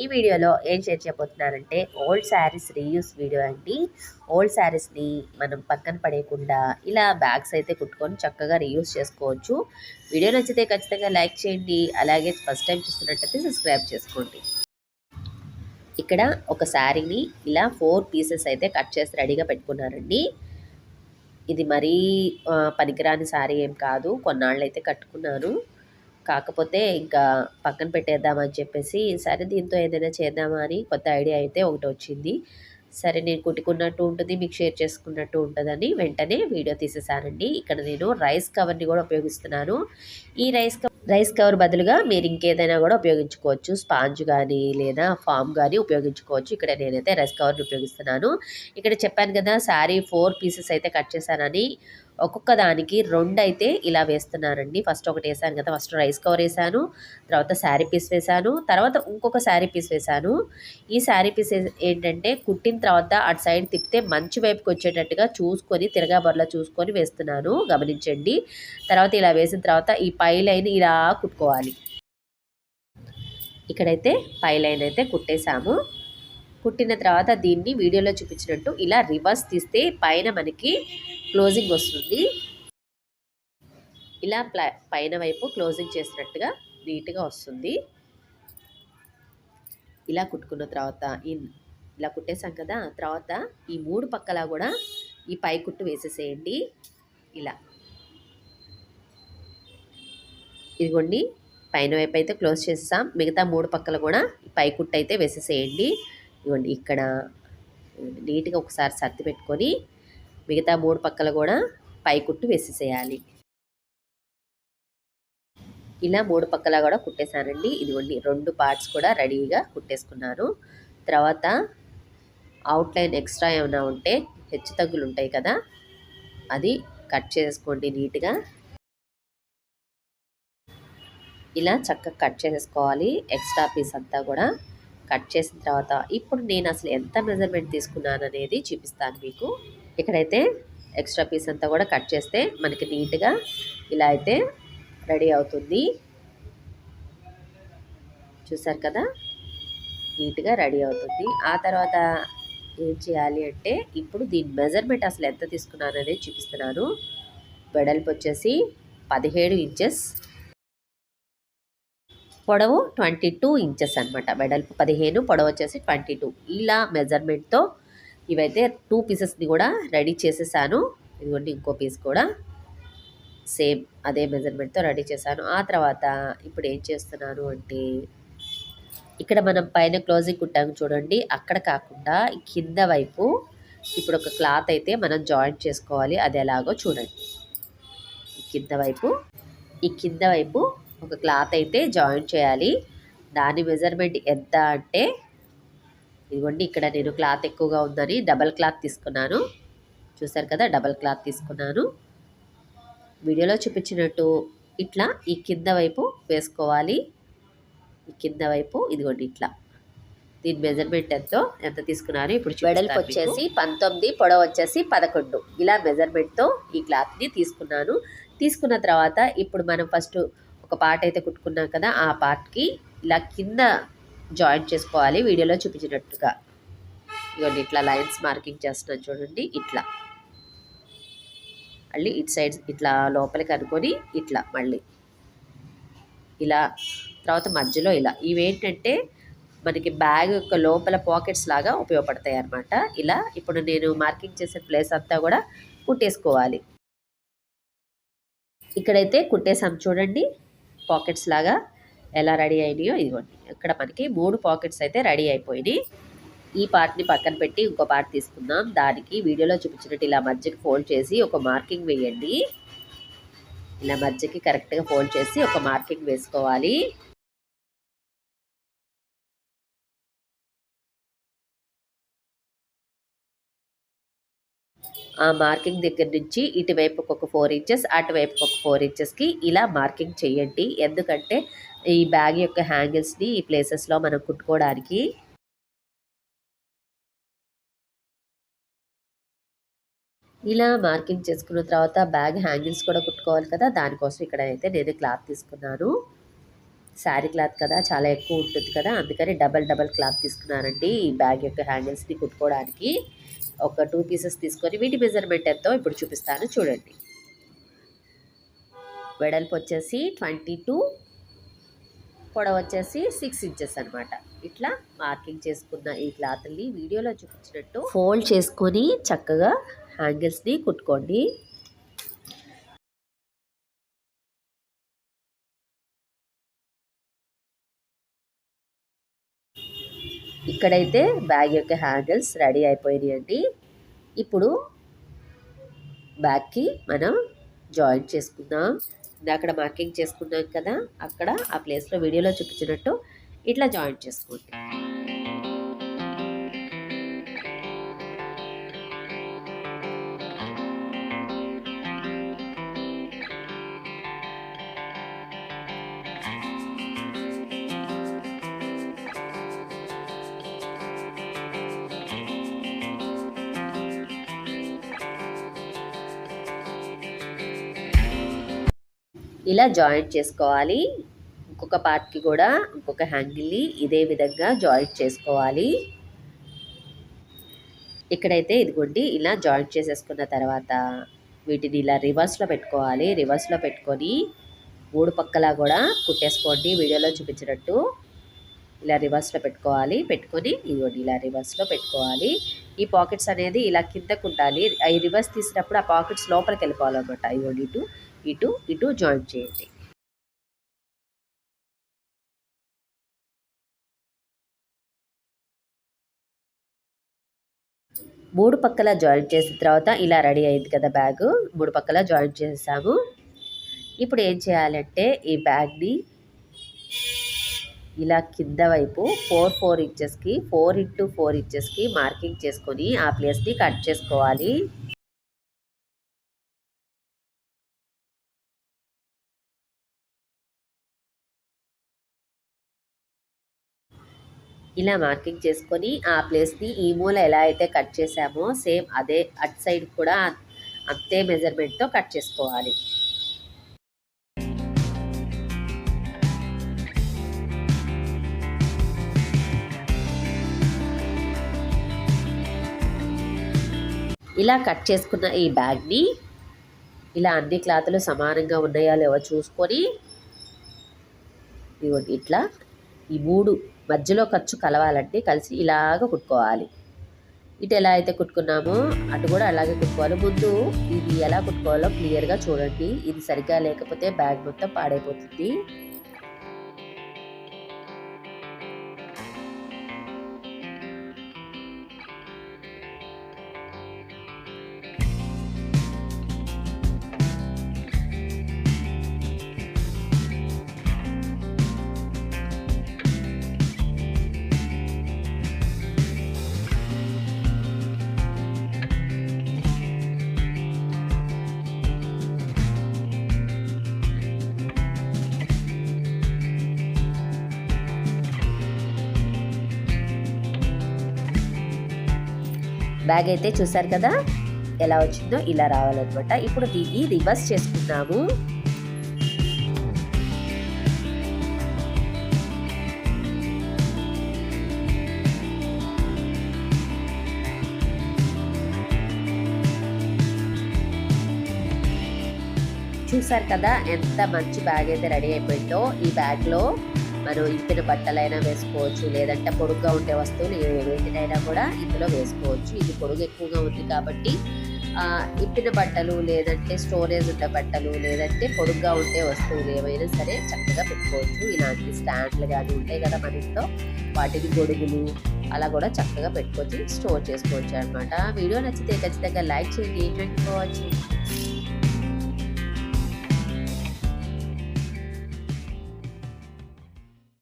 ఈ వీడియోలో ఏం షేర్ చేయబోతున్నానంటే ఓల్డ్ శారీస్ రీయూస్ వీడియో అండి. ఓల్డ్ శారీస్ని మనం పక్కన పడేయకుండా ఇలా బ్యాగ్స్ అయితే కుట్టుకొని చక్కగా రీయూస్ చేసుకోవచ్చు. వీడియో నచ్చితే ఖచ్చితంగా లైక్ చేయండి. అలాగే ఫస్ట్ టైం చూస్తున్నట్టయితే సబ్స్క్రైబ్ చేసుకోండి. ఇక్కడ ఒక శారీని ఇలా ఫోర్ పీసెస్ అయితే కట్ చేసి రెడీగా పెట్టుకున్నారండి. ఇది మరీ పనికిరాని శారీ ఏం కాదు. కొన్నాళ్ళు అయితే కట్టుకున్నాను కాకపోతే ఇంకా పక్కన పెట్టేద్దామని చెప్పేసి సరే దీంతో ఏదైనా చేద్దామా అని కొత్త ఐడియా అయితే ఒకటి వచ్చింది. సరే నేను కుట్టుకున్నట్టు ఉంటుంది మీకు షేర్ చేసుకున్నట్టు ఉంటుందని వెంటనే వీడియో తీసేసానండి ఇక్కడ నేను రైస్ కవర్ని కూడా ఉపయోగిస్తున్నాను. ఈ రైస్ కవర్ రైస్ కవర్ బదులుగా మీరు ఇంకేదైనా కూడా ఉపయోగించుకోవచ్చు. స్పాంజ్ కానీ లేదా ఫామ్ కానీ ఉపయోగించుకోవచ్చు. ఇక్కడ నేనైతే రైస్ కవర్ని ఉపయోగిస్తున్నాను. ఇక్కడ చెప్పాను కదా శారీ ఫోర్ పీసెస్ అయితే కట్ చేశానని. ఒక్కొక్క దానికి రెండు అయితే ఇలా వేస్తున్నానండి ఫస్ట్ ఒకటి వేసాను కదా ఫస్ట్ రైస్ కవర్ వేసాను తర్వాత శారీ పీస్ వేసాను తర్వాత ఇంకొక శారీ పీస్ వేసాను. ఈ శారీ పీస్ ఏంటంటే కుట్టిన తర్వాత అటు సైడ్ తిప్పితే మంచి వైపుకి వచ్చేటట్టుగా చూసుకొని తిరగాబర్లా చూసుకొని వేస్తున్నాను గమనించండి. తర్వాత ఇలా వేసిన తర్వాత ఈ పై లైన్ ఇలా కుట్టుకోవాలి. ఇక్కడైతే పై లైన్ అయితే కుట్టేశాము. కుట్టిన తర్వాత దీన్ని వీడియోలో చూపించినట్టు ఇలా రివర్స్ తీస్తే పైన మనకి క్లోజింగ్ వస్తుంది. ఇలా ప్లా పైన వైపు క్లోజింగ్ చేసినట్టుగా నీట్గా వస్తుంది. ఇలా కుట్టుకున్న తర్వాత ఈ ఇలా కుట్టేసాం కదా తర్వాత ఈ మూడు పక్కల కూడా ఈ పై కుట్టు వేసేసేయండి. ఇలా. ఇదిగోండి పైన వైపు అయితే క్లోజ్ చేస్తాం మిగతా మూడు పక్కల కూడా ఈ పై కుట్టు అయితే వేసేసేయండి. ఇదిగోండి ఇక్కడ నీట్గా ఒకసారి సర్ది పెట్టుకొని మిగతా మూడు పక్కల కూడా పై కుట్టు వేసేసేయాలి. ఇలా మూడు పక్కల కూడా కుట్టేశానండి. ఇదిగోండి రెండు పార్ట్స్ కూడా రెడీగా కుట్టేసుకున్నాను. తర్వాత అవుట్లైన్ ఎక్స్ట్రా ఏమైనా ఉంటే హెచ్చు తగ్గులు ఉంటాయి కదా అది కట్ చేసుకోండి నీట్గా. ఇలా చక్కగా కట్ చేసుకోవాలి. ఎక్స్ట్రా పీస్ అంతా కూడా కట్ చేసిన తర్వాత ఇప్పుడు నేను అసలు ఎంత మెజర్మెంట్ తీసుకున్నాను అనేది చూపిస్తాను మీకు. ఇక్కడైతే ఎక్స్ట్రా పీస్ అంతా కూడా కట్ చేస్తే మనకి నీట్గా ఇలా అయితే రెడీ అవుతుంది. చూసారు కదా? నీట్గా రెడీ అవుతుంది. ఆ తర్వాత ఏం చేయాలి అంటే ఇప్పుడు దీని మెజర్మెంట్ అసలు ఎంత తీసుకున్నాను అనేది చూపిస్తున్నాను. వెడల్పు వచ్చేసి పదిహేడు ఇంచెస్ పొడవు ట్వంటీ టూ ఇంచెస్ అనమాట వెడల్పు పదిహేను పొడవు వచ్చేసి ట్వంటీ టూ. ఇలా మెజర్మెంట్తో ఇవైతే టూ పీసెస్ని కూడా రెడీ చేసేసాను. ఇదిగోండి ఇంకో పీస్ కూడా సేమ్ అదే మెజర్మెంట్తో రెడీ చేశాను. ఆ తర్వాత ఇప్పుడు ఏం చేస్తున్నాను అంటే ఇక్కడ మనం పైన క్లోజింగ్ కుట్టాము చూడండి. అక్కడ కాకుండా కింద వైపు ఇప్పుడు ఒక క్లాత్ అయితే మనం జాయింట్ చేసుకోవాలి. అది ఎలాగో చూడండి. కింద వైపు ఈ కింద వైపు ఒక క్లాత్ అయితే జాయిన్ చేయాలి. దాని మెజర్మెంట్ ఎంత అంటే ఇదిగోండి ఇక్కడ నేను క్లాత్ ఎక్కువగా ఉందని డబల్ క్లాత్ తీసుకున్నాను. చూసారు కదా డబల్ క్లాత్ తీసుకున్నాను. వీడియోలో చూపించినట్టు ఇట్లా ఈ కింద వైపు వేసుకోవాలి. ఈ కింద వైపు ఇదిగోండి ఇట్లా. దీని మెజర్మెంట్ ఎంతో ఎంత తీసుకున్నాను ఇప్పుడు వెడల్పు వచ్చేసి పంతొమ్మిది పొడవు వచ్చేసి పదకొండు. ఇలా మెజర్మెంట్తో ఈ క్లాత్ని తీసుకున్నాను. తీసుకున్న తర్వాత ఇప్పుడు మనం ఫస్ట్ ఒక పార్ట్ అయితే కుట్టుకున్నాం కదా ఆ పార్ట్కి ఇలా కింద జాయింట్ చేసుకోవాలి. వీడియోలో చూపించినట్టుగా. ఇవ్వండి ఇట్లా లైన్స్ మార్కింగ్ చేస్తున్నాను చూడండి ఇట్లా. మళ్ళీ ఇటు సైడ్ ఇట్లా లోపలికి అనుకొని ఇట్లా మళ్ళీ. ఇలా తర్వాత మధ్యలో ఇలా. ఇవేంటంటే మనకి బ్యాగ్ యొక్క లోపల పాకెట్స్ లాగా ఉపయోగపడతాయి అన్నమాట. ఇలా ఇప్పుడు నేను మార్కింగ్ చేసే ప్లేస్ అంతా కూడా కుట్టేసుకోవాలి. ఇక్కడైతే కుట్టేసాం చూడండి. పాకెట్స్ లాగా ఎలా రెడీ అయినాయో ఇదిగోండి. ఇక్కడ మనకి మూడు పాకెట్స్ అయితే రెడీ అయిపోయినాయి. ఈ పార్ట్ని పక్కన పెట్టి ఇంకో పార్ట్ తీసుకుందాం. దానికి వీడియోలో చూపించినట్టు ఇలా మధ్యకి ఫోల్డ్ చేసి ఒక మార్కింగ్ వేయండి. ఇలా మధ్యకి కరెక్ట్గా ఫోల్డ్ చేసి ఒక మార్కింగ్ వేసుకోవాలి. ఆ మార్కింగ్ దగ్గర నుంచి ఇటువైపుకి ఒక ఫోర్ ఇంచెస్ అటువైపుకి ఒక ఫోర్ ఇంచెస్కి ఇలా మార్కింగ్ చేయండి. ఎందుకంటే ఈ బ్యాగ్ యొక్క హ్యాంగిల్స్ని ఈ ప్లేసెస్లో మనం కుట్టుకోవడానికి ఇలా మార్కింగ్ చేసుకున్న తర్వాత బ్యాగ్ హ్యాంగిల్స్ కూడా కుట్టుకోవాలి కదా. దానికోసం ఇక్కడ అయితే నేను క్లాత్ తీసుకున్నాను. శారీ క్లాత్ కదా చాలా ఎక్కువ ఉంటుంది కదా అందుకని డబల్ డబల్ క్లాత్ తీసుకున్నానండి ఈ బ్యాగ్ యొక్క హ్యాండిల్స్ని కుట్టుకోవడానికి. ఒక టూ పీసెస్ తీసుకొని వీటి మెజర్మెంట్ ఎంతో ఇప్పుడు చూపిస్తాను చూడండి. వెడల్పు వచ్చేసి ట్వంటీ టూ పొడవు వచ్చేసి సిక్స్ ఇంచెస్ అనమాట ఇట్లా మార్కింగ్ చేసుకున్న ఈ క్లాత్ని వీడియోలో చూపించినట్టు ఫోల్డ్ చేసుకొని చక్కగా హ్యాంగిల్స్ని కుట్టుకోండి. ఇక్కడైతే బ్యాగ్ యొక్క హ్యాండిల్స్ రెడీ అయిపోయినాయండి ఇప్పుడు బ్యాగ్కి మనం జాయిన్ చేసుకుందాం. అక్కడ మార్కింగ్ చేసుకున్నాం కదా అక్కడ ఆ ప్లేస్లో వీడియోలో చూపించినట్టు ఇట్లా జాయిన్ చేసుకోండి. ఇలా జాయింట్ చేసుకోవాలి. ఇంకొక పార్ట్కి కూడా ఇంకొక హ్యాంగిల్ని ఇదే విధంగా జాయింట్ చేసుకోవాలి. ఇక్కడైతే ఇదిగోండి ఇలా జాయింట్ చేసేసుకున్న తర్వాత వీటిని ఇలా రివర్స్లో పెట్టుకోవాలి. రివర్స్లో పెట్టుకొని మూడు పక్కలా కూడా కుట్టేసుకోండి. వీడియోలో చూపించినట్టు ఇలా రివర్స్లో పెట్టుకోవాలి. పెట్టుకొని ఇదిగోండి ఇలా రివర్స్లో పెట్టుకోవాలి. ఈ పాకెట్స్ అనేది ఇలా కిందకు ఉండాలి. ఈ రివర్స్ తీసినప్పుడు ఆ పాకెట్స్ లోపలికి వెళ్ళిపోవాలన్నమాట. ఇదిగోండి ఇటు ఇటు ఇటు జాయిన్ చేయండి. మూడు పక్కల జాయిన్ చేసిన తర్వాత ఇలా రెడీ అయింది కదా బ్యాగ్ మూడు పక్కల జాయిన్ చేసాము. ఇప్పుడు ఏం చేయాలంటే ఈ బ్యాగ్ని ఇలా కింద వైపు ఫోర్ ఫోర్ ఇంచెస్కి ఫోర్ ఇంటూ ఫోర్ ఇంచెస్కి మార్కింగ్ చేసుకొని ఆ ప్లేస్ని కట్ చేసుకోవాలి. ఇలా మార్కింగ్ చేసుకొని ఆ ప్లేస్ని ఈ మూల ఎలా అయితే కట్ చేసామో సేమ్ అదే అట్ సైడ్ కూడా అంతే మెజర్మెంట్తో కట్ చేసుకోవాలి. ఇలా కట్ చేసుకున్న ఈ బ్యాగ్ని ఇలా అన్ని క్లాత్లు సమానంగా ఉన్నాయా లేవో చూసుకొని ఇవ్వండి ఇట్లా ఈ మూడు మధ్యలో ఖర్చు కలవాలంటే కలిసి ఇలాగ కుట్టుకోవాలి. ఇటు ఎలా అయితే కుట్టుకున్నామో అటు కూడా అలాగే కుట్టుకోవాలి. ముందు ఇది ఎలా కుట్టుకోవాలో క్లియర్గా చూడండి. ఇది సరిగ్గా లేకపోతే బ్యాగ్ మొత్తం పాడైపోతుంది. బ్యాగ్ అయితే చూసారు కదా? ఎలా వచ్చిందో ఇలా రావాలన్నమాట. ఇప్పుడు దీన్ని రివర్స్ చేసుకున్నాము చూసారు కదా ఎంత మంచి బ్యాగ్ అయితే రెడీ అయిపోయిందో ఈ బ్యాగ్లో. మనం ఇప్పిన బట్టలైనా వేసుకోవచ్చు లేదంటే పొడుగ్గా ఉండే వస్తువులు వేటినైనా కూడా ఇందులో వేసుకోవచ్చు. ఇది పొడుగు ఎక్కువగా ఉంది కాబట్టి ఇప్పిన బట్టలు లేదంటే స్టోరేజ్ ఉండే బట్టలు లేదంటే పొడుగ్గా ఉండే వస్తువులు ఏమైనా సరే చక్కగా పెట్టుకోవచ్చు. ఇలాంటి స్టాండ్లు కానీ ఉంటాయి కదా మన ఇంట్లో. వాటిని గొడుగులు అలా కూడా చక్కగా పెట్టుకోవచ్చు స్టోర్ చేసుకోవచ్చు అనమాట వీడియో నచ్చితే ఖచ్చితంగా లైక్ చేయండి. ఏంటంటే